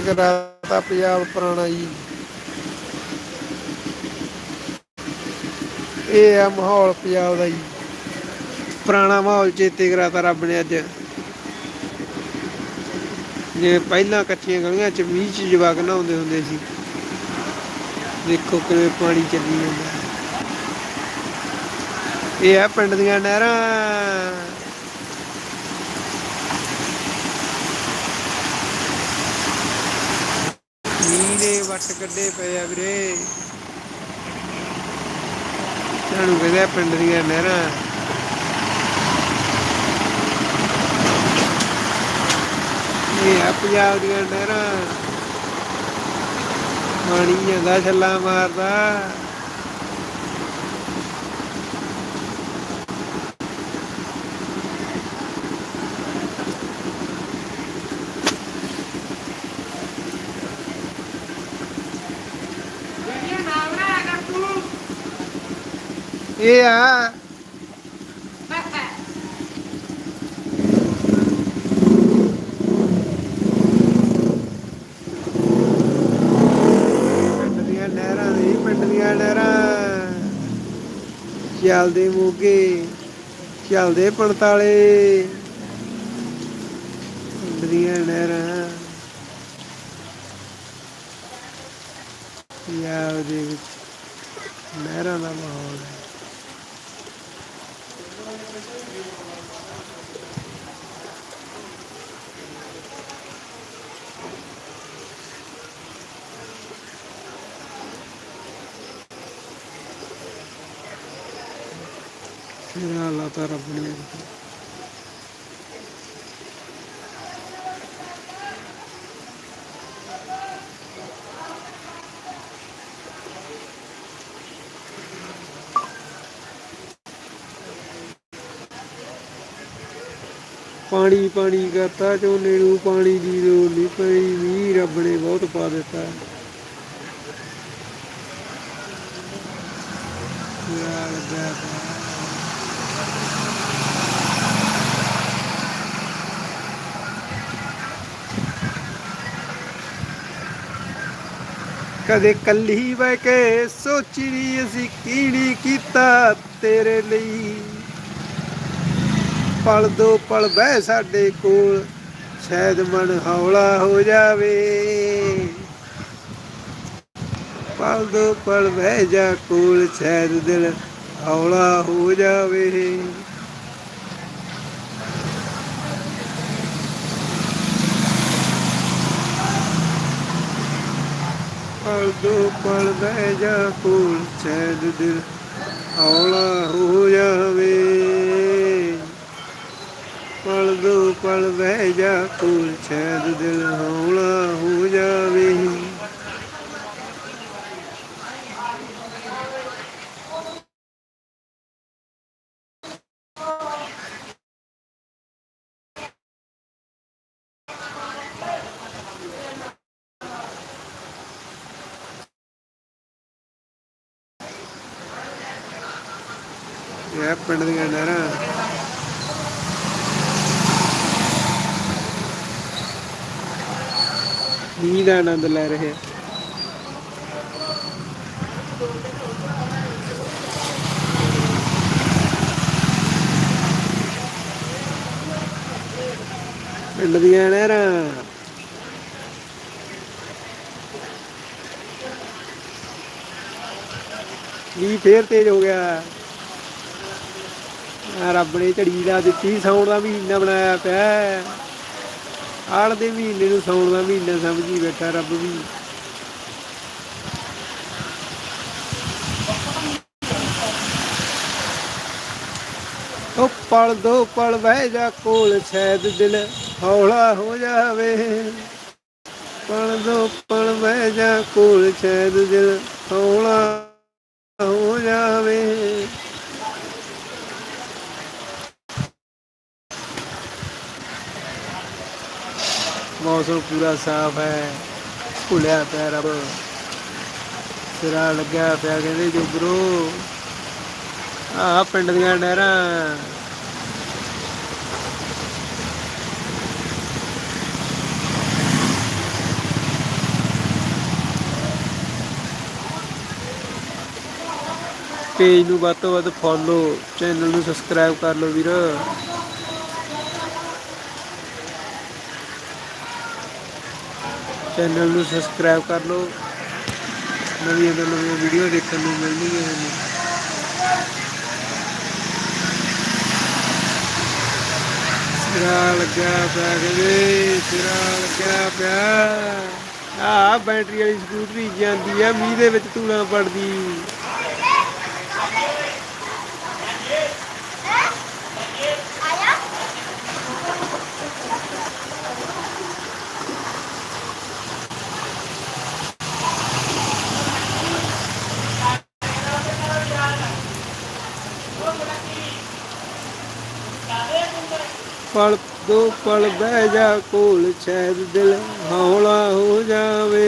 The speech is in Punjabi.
ਕਰਾਤਾ ਪੰਜਾਬ ਪੁਰਾਣਾ ਜੀ। ਇਹ ਆ ਮਾਹੌਲ ਪੰਜਾਬ ਦਾ ਜੀ। ਪੁਰਾਣਾ ਮਾਹੌਲ ਚੇਤੇ ਕਰਾਤਾ ਰੱਬ ਨੇ ਅੱਜ। ਜੇ ਪਹਿਲਾਂ ਕੱਚੀਆਂ ਗਲੀਆਂ ਚ ਮੀਂਹ ਚ ਜਵਾਕ ਨਹਾਉਂਦੇ ਹੁੰਦੇ ਸੀ। ਦੇਖੋ ਕਿਵੇਂ ਪਾਣੀ ਚੱਲੀ ਜਾਂਦਾ। ਇਹ ਆ ਪਿੰਡ ਦੀਆਂ ਨਹਿਰਾਂ ਮੀਂਹ ਨੇ ਵੱਟ ਕੱਢੇ ਪਏ ਆ ਵੀਰੇ। ਸਾਨੂੰ ਕਹਿੰਦੇ ਪਿੰਡ ਦੀਆਂ ਨਹਿਰਾਂ। ਇਹ ਆ ਪੰਜਾਬ ਦੀਆਂ ਨਹਿਰਾਂ। ਪਾਣੀ ਜਾਂਦਾ ਛੱਲਾ ਮਾਰਦਾ। ਇਹ ਆ। ਪਿੰਡ ਦੀਆਂ ਪਿੰਡ ਦੀਆਂ ਨਹਿਰਾਂ। ਚੱਲਦੇ ਮੋਗੇ ਚੱਲਦੇ ਪਣਤਾਲੇ ਦੀਆਂ ਨਹਿਰਾਂ। ਪੰਜਾਬ ਦੇ ਵਿੱਚ ਨਹਿਰਾਂ ਦਾ ਮਾਹੌਲ ਹੈ। ਮੇਰਾ ਅੱਲਾਹ ਤਾਂ ਰੱਬ ਪਾਣੀ ਪਾਣੀ ਕਰਤਾ ਝੋਨੇ ਨੂੰ ਪਾਣੀ ਦੀ ਲੋੜ ਨਹੀਂ ਪਈ ਮੀਂਹ ਰੱਬ ਨੇ ਬਹੁਤ ਪਾ ਦਿੱਤਾ। ਮੇਰਾ ਲੱਗਾ ਕਦੇ ਕੱਲੀ ਬਹਿ ਕੇ ਸੋਚੀ ਨੀ ਅਸੀਂ ਕੀੜੀ ਕੀਤਾ ਤੇਰੇ ਲਈ। ਪਲ ਦੋ ਪਲ ਬਹਿ ਸਾਡੇ ਕੋਲ, ਸ਼ਾਇਦ ਮਨ ਹੌਲਾ ਹੋ ਜਾਵੇ। ਪਲ ਦੋ ਪਲ ਬਹਿ ਜਾ ਕੋਲ, ਸ਼ਾਇਦ ਦਿਲ ਹੌਲਾ ਹੋ ਜਾਵੇ। ਪਲ ਦੋ ਪਲ ਬਹਿ ਜਾ ਕੋਲ, ਸ਼ਾਇਦ ਦਿਲ ਹੌਲਾ ਹੋ ਜਾਵੇ। ਪਲ ਦੋ ਪਲ ਬਹਿ ਜਾ ਕੋਲ ਸ਼ਾਇਦ ਦਿਲ ਹੌਲਾ ਹੋ ਜਾਵੇ ਇਹ ਪਿੰਡ ਦੀਆਂ ਨਹਿਰਾਂ ਮੀਂਹ ਦਾ ਆਨੰਦ ਲੈ ਰਹੇ ਆ। ਪਿੰਡ ਦੀਆਂ ਨਹਿਰਾਂ। ਮੀਂਹ ਫੇਰ ਤੇਜ਼ ਹੋ ਗਿਆ। ਆ ਰੱਬ ਨੇ ਝੜੀ ਦਾ ਦਿੱਤੀ ਸੌਣ ਦਾ ਮਹੀਨਾ ਬਣਾਇਆ ਪਿਆ। ਆੜ ਦੇ ਮਹੀਨੇ ਨੂੰ ਸੌਣ ਦਾ ਮਹੀਨਾ ਸਮਝੀ ਬੈਠਾ ਰੱਬ ਵੀ। ਉਹ ਪਲ ਦੋ ਪਲ ਬਹਿ ਜਾ ਕੋਲ ਸ਼ਾਇਦ ਦਿਲ, ਹੌਲਾ ਹੋ ਜਾਵੇ। ਪਲ ਦੋ ਪਲ ਬਹਿ ਜਾ ਕੋਲ ਸ਼ਾਇਦ ਦਿਲ, ਹੌਲਾ ਮੌਸਮ ਪੂਰਾ ਸਾਫ਼ ਹੈ। ਭੁੱਲਿਆ ਪਿਆ ਰੱਬ। ਸਿਰਾ ਲੱਗਿਆ ਪਿਆ ਕਹਿੰਦੇ ਜੋਗਰੋ ਆ ਪਿੰਡ ਦੀਆਂ ਨਹਿਰਾਂ। ਪੇਜ ਨੂੰ ਵੱਧ ਤੋਂ ਵੱਧ ਫੋਲੋ ਚੈਨਲ ਨੂੰ ਸਬਸਕ੍ਰਾਈਬ ਕਰ ਲਓ ਵੀਰ। ਚੈਨਲ ਨੂੰ ਸਬਸਕ੍ਰਾਈਬ ਕਰ ਲਓ। ਨਵੀਆਂ ਤੋਂ ਨਵੀਆਂ ਵੀਡੀਓ ਦੇਖਣ ਨੂੰ ਮਿਲਣਗੀਆਂ ਤੁਹਾਨੂੰ ਸਿਰਾ ਲੱਗਿਆ ਪਿਆ ਕਹਿੰਦੇ, ਸਿਰਾ ਲੱਗਿਆ ਪਿਆ। ਆ ਬੈਟਰੀ ਵਾਲੀ ਸਕੂਟਰੀ ਜਾਂਦੀ ਆ, ਮੀਂਹ ਦੇ ਵਿੱਚ ਧੂਣਾ ਪੜਦੀ। ਪਲ ਦੋ ਪਲ ਬਹਿ ਜਾ ਕੋਲ ਸ਼ਾਇਦ ਦਿਲ ਹੌਲਾ ਹੋ ਜਾਵੇ।